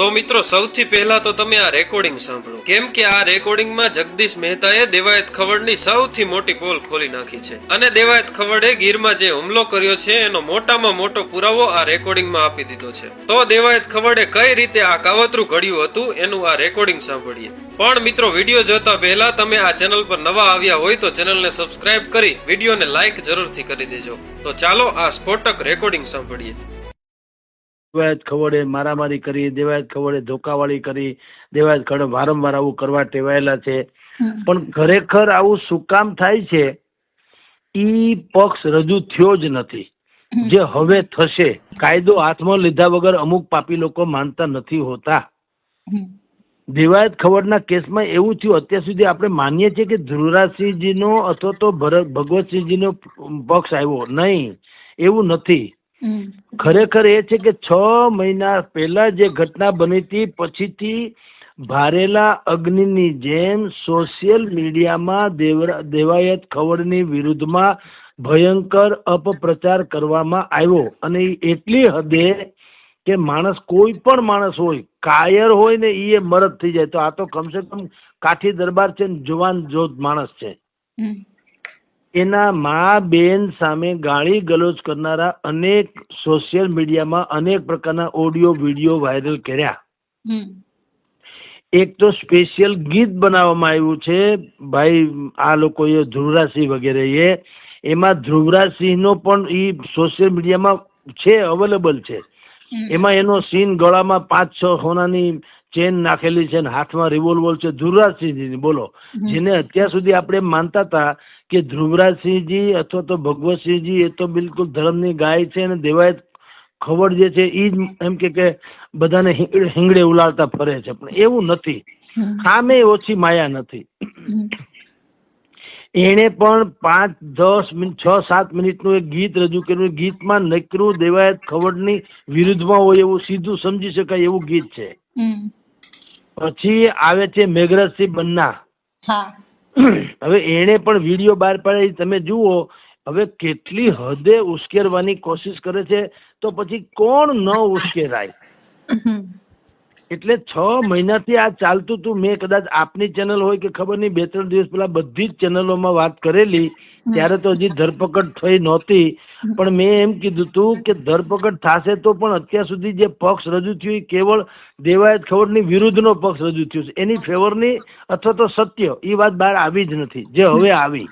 તો મિત્રો, સૌથી પહેલા તો તમે આ રેકોર્ડિંગ સાંભળો. કેમ કે આ રેકોર્ડિંગમાં જગદીશ મહેતાએ દેવાયત ખવડની સૌથી મોટી પોલ ખોલી નાખી છે. અને દેવાયત ખવડે ગીરમાં જે હુમલો કર્યો છે, એનો મોટામાં મોટો પુરાવો આ રેકોર્ડિંગમાં આપી દીધો છે. તો દેવાયત ખવડે કઈ રીતે આ કાવતરું ઘડ્યું હતું, એનું આ રેકોર્ડિંગ સાંભળીએ. પણ મિત્રો, વીડિયો જોતા પહેલા તમે આ ચેનલ પર નવા આવ્યા હોય તો ચેનલને સબસ્ક્રાઇબ કરી, વિડીયોને લાઈક જરૂરથી કરી દેજો. તો ચાલો આ સ્ફોટક રેકોર્ડિંગ સાંભળીએ. દેવાયત ખવડે મારામારી કરી દેવાયત ખવડે ધોકાવાળી કરી દેવાયત ખવડે વારંવાર આવું કરવા ટેવાયેલા છે. પણ ખરેખર આવું શું કામ થાય છે? ઈ પક્ષ રજૂ થયો જ નથી. જે હવે થશે કાયદો હાથમાં લીધા વગર અમુક પાપી લોકો માનતા નથી હોતા. દેવાયત ખવડના કેસમાં એવું થયું અત્યાર સુધી આપણે માનીએ છીએ કે ધ્રુવરાજસિંહજીનો અથવા તો ભરત ભગવતસિંહજીનો પક્ષ આવ્યો. નહીં એવું નથી. ખરેખર એ છે કે છ મહિના પહેલા જે ઘટના બની હતી પછીથી ભારેલા અગ્નિની જેમ સોશિયલ મીડિયામાં દેવાયત ખવડની વિરુદ્ધમાં ભયંકર અપપ્રચાર કરવામાં આવ્યો. અને એટલી હદે કે માણસ કોઈ પણ માણસ હોય કાયર હોય ને એ મરદ થઈ જાય. તો આ તો કમસે કમ કાઠી દરબાર છે જુવાન જોત માણસ છે. એના મા બેન સામે ગાળી ગલોચ કરનારા અનેક સોશિયલ મીડિયામાં અનેક પ્રકારના ઓડિયો વીડિયો વાયરલ કર્યા. એક તો સ્પેશિયલ ગીત બનાવવામાં આવ્યું છે. ભાઈ આ લોકોએ ધ્રુવરાજસિંહ એ. એમાં ધ્રુવરાજસિંહનો પણ ઈ સોશિયલ મીડિયામાં છે અવેલેબલ છે. એમાં એનો સીન ગળામાં પાંચ છ સોનાની ચેન નાખેલી છે હાથમાં રિવોલ્વર છે. ધ્રુવરાજસિંહજીની બોલો. જેને અત્યાર સુધી આપણે માનતા હતા કે ધ્રુવરાજસિંહજી અથવા તો ભગવતસિંહજી એ તો બિલકુલ ધર્મની ગાય છે અને દેવાયત ખબર જે છે એ જ એમ કે કે બધાને હિંગડે ઉલાળતા ફરે છે. પણ એવું નથી. સામે ઓછી માયા નથી. એણે પણ પાંચ દસ મિનિટ છ સાત મિનિટનું એક ગીત રજૂ કર્યું. ગીતમાં નકરું દેવાયત ખવડની વિરુદ્ધમાં હોય એવું સીધું સમજી શકાય એવું ગીત છે. પછી આવે છે મેઘરાજસિંહ બન્ના. હવે એણે પણ વીડિયો બહાર પાડે. તમે જુઓ, હવે કેટલી હદે ઉશ્કેરવાની કોશિશ કરે છે, તો પછી કોણ ન ઉશ્કેરાય? એટલે છ મહિનાથી આ ચાલતું હતું મેં કદાચ આપની ચેનલ હોય કે ખબર નહીં, બે ત્રણ દિવસ પહેલા બધી જ ચેનલોમાં વાત કરેલી. ત્યારે તો હજી ધરપકડ થઈ નહોતી. પણ મેં એમ કીધું હતું કે ધરપકડ થશે તો પણ અત્યાર સુધી જે પક્ષ રજૂ થયું એ કેવળ દેવાયત ખવડની વિરુદ્ધનો પક્ષ રજૂ થયું છે. એની ફેવરની અથવા તો સત્ય એ વાત બહાર આવી જ નથી. જે હવે આવી.